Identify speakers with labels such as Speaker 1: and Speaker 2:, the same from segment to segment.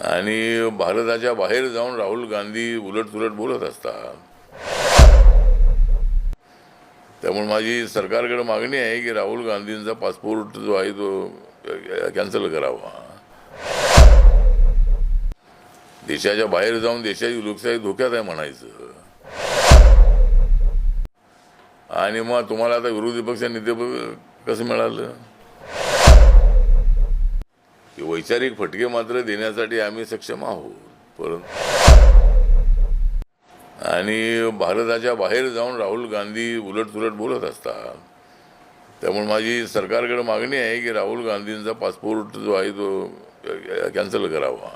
Speaker 1: आणि भारताच्या बाहेर जाऊन राहुल गांधी उलटसुलट बोलत असतात त्यामुळे माझी सरकारकडे मागणी आहे की राहुल गांधींचा पासपोर्ट जो आहे तो कॅन्सल करावा. देशाच्या बाहेर जाऊन देशाची लोकशाही धोक्यात आहे म्हणायचं. आणि मग तुम्हाला आता विरोधी पक्ष नेते कसं मिळालं? वैचारिक फटके मात्र देण्यासाठी आम्ही सक्षम आहोत. परंतु आणि भारताच्या बाहेर जाऊन राहुल गांधी उलटसुलट बोलत असतात. त्यामुळे माझी सरकारकडे मागणी आहे की राहुल गांधींचा पासपोर्ट जो आहे तो कॅन्सल करावा.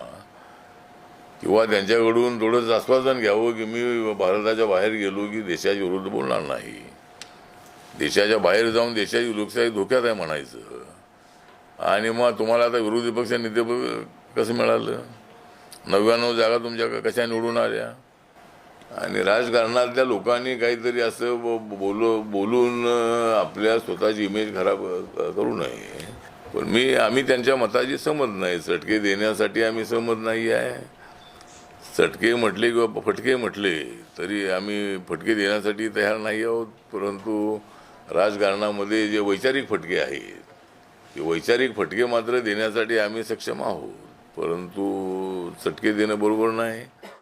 Speaker 1: किंवा त्यांच्याकडून थोडंसं आश्वासन घ्यावं की मी भारताच्या बाहेर गेलो की देशाच्या विरुद्ध बोलणार नाही. देशाच्या बाहेर जाऊन देशाची लोकशाही धोक्यात आहे म्हणायचं. आणि मग तुम्हाला आता विरोधी पक्ष नेते कसं मिळालं? नव्याण्णव जागा तुमच्या कशा निवडून आल्या आणि राजकारणातल्या लोकांनी काहीतरी असं बोल बोलून आपल्या स्वतःची इमेज खराब करू नये. पण मी आम्ही त्यांच्या मताची सहमत नाही. चटके देण्यासाठी आम्ही सहमत नाही आहे. चटके म्हटले किंवा फटके म्हटले तरी आम्ही फटके देण्यासाठी तयार नाही आहोत. परंतु राजकारणामध्ये जे वैचारिक फटके आहेत वैचारिक फटके मात्र देण्यासाठी आम्ही सक्षम आहोत परंतु चटके देणं बरोबर नाही.